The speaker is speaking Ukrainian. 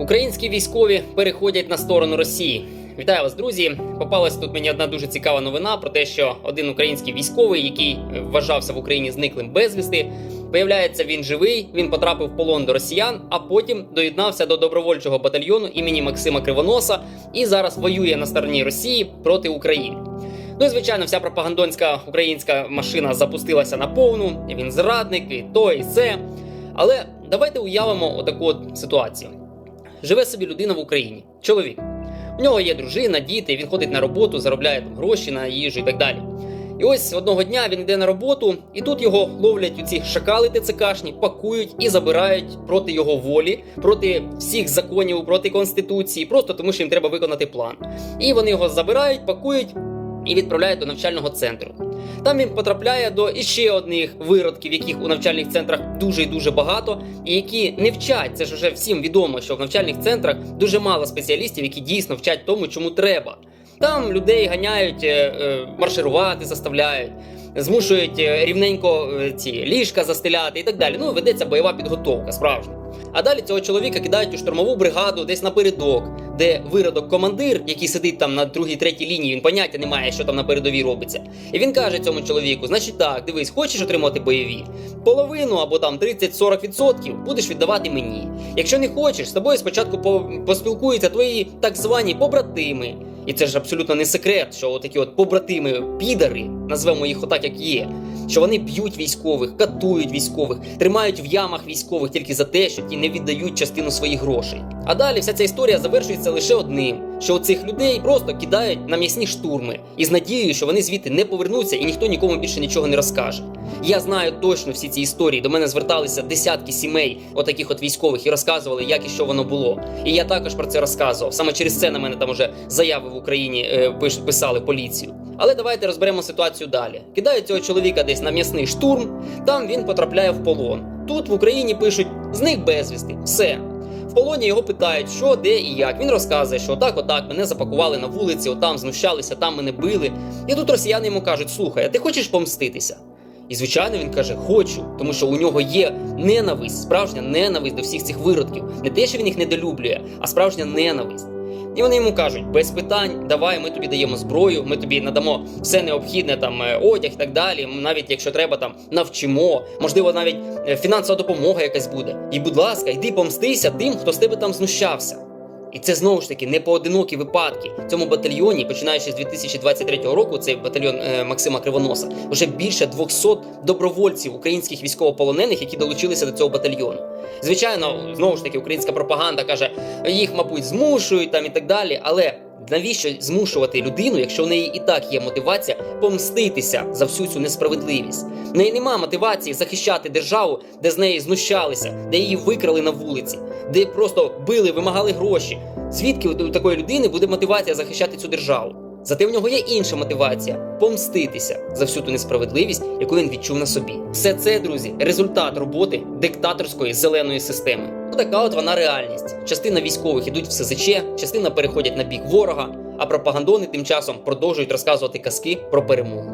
Українські військові переходять на сторону Росії. Вітаю вас, друзі! Попалась тут мені одна дуже цікава новина про те, що один український військовий, який вважався в Україні зниклим безвісти, виявляється, він живий. Він потрапив в полон до росіян, а потім доєднався до добровольчого батальйону імені Максима Кривоноса і зараз воює на стороні Росії проти України. Ну і звичайно, вся пропагандонська українська машина запустилася на повну. Він зрадник, і то, і це. Але давайте уявимо отаку от ситуацію. Живе собі людина в Україні, чоловік. У нього є дружина, діти, він ходить на роботу, заробляє там гроші на їжу і так далі. І ось одного дня він йде на роботу, і тут його ловлять у ці шакали ТЦКшні, пакують і забирають проти його волі, проти всіх законів, проти конституції, просто тому що їм треба виконати план. І вони його забирають, пакують і відправляють до навчального центру. Там він потрапляє до іще одних виродків, яких у навчальних центрах дуже і дуже багато, і які не вчать. Це ж вже всім відомо, що в навчальних центрах дуже мало спеціалістів, які дійсно вчать тому, чому треба. Там людей ганяють, е, е, марширувати заставляють, змушують е, рівненько е, ці ліжка застеляти і так далі. Ну, ведеться бойова підготовка, справжня. А далі цього чоловіка кидають у штурмову бригаду десь напередок, де виродок командир, який сидить там на другій, третій лінії, він поняття не має, що там на передовій робиться. І він каже цьому чоловіку: значить так, дивись, хочеш отримати бойові? Половину або там 30-40% будеш віддавати мені. Якщо не хочеш, з тобою спочатку поспілкуються твої так звані побратими. І це ж абсолютно не секрет, що такі от побратими підари, назвемо їх отак, як є, що вони б'ють військових, катують військових, тримають в ямах військових тільки за те, що ті не віддають частину своїх грошей. А далі вся ця історія завершується лише одним: що цих людей просто кидають на м'ясні штурми із надією, що вони звідти не повернуться і ніхто нікому більше нічого не розкаже. Я знаю точно всі ці історії. До мене зверталися десятки сімей, отаких от військових, і розказували, як і що воно було. І я також про це розказував. Саме через це на мене там уже заяви в Україні е, писали поліцію. Але давайте розберемо ситуацію далі. Кидають цього чоловіка десь на м'ясний штурм, там він потрапляє в полон. Тут в Україні пишуть зник безвісти. Все. В полоні його питають, що, де і як. Він розказує, що отак, отак, мене запакували на вулиці, отам знущалися, там мене били. І тут росіяни йому кажуть: слухай, а ти хочеш помститися? І звичайно він каже: хочу, тому що у нього є ненависть, справжня ненависть до всіх цих виродків. Не те, що він їх недолюблює, а справжня ненависть. І вони йому кажуть: без питань, давай, ми тобі даємо зброю, ми тобі надамо все необхідне, там е, одяг і так далі. Навіть якщо треба, там навчимо, можливо, навіть е, фінансова допомога якась буде. І, будь ласка, йди помстися тим, хто з тебе там знущався. І це знову ж таки не поодинокі випадки. В цьому батальйоні, починаючи з 2023 року, цей батальйон е, Максима Кривоноса, вже більше 200 добровольців українських військовополонених, які долучилися до цього батальйону. Звичайно, знову ж таки, українська пропаганда каже, їх, мабуть, змушують там і так далі. Але навіщо змушувати людину, якщо в неї і так є мотивація помститися за всю цю несправедливість? В неї нема мотивації захищати державу, де з неї знущалися, де її викрали на вулиці, де просто били, вимагали гроші. Звідки у такої людини буде мотивація захищати цю державу? Зате в нього є інша мотивація помститися за всю ту несправедливість, яку він відчув на собі. Все це, друзі, результат роботи диктаторської зеленої системи. Ну, така от вона реальність. Частина військових ідуть в СЗЧ, частина переходять на бік ворога, а пропагандони тим часом продовжують розказувати казки про перемогу.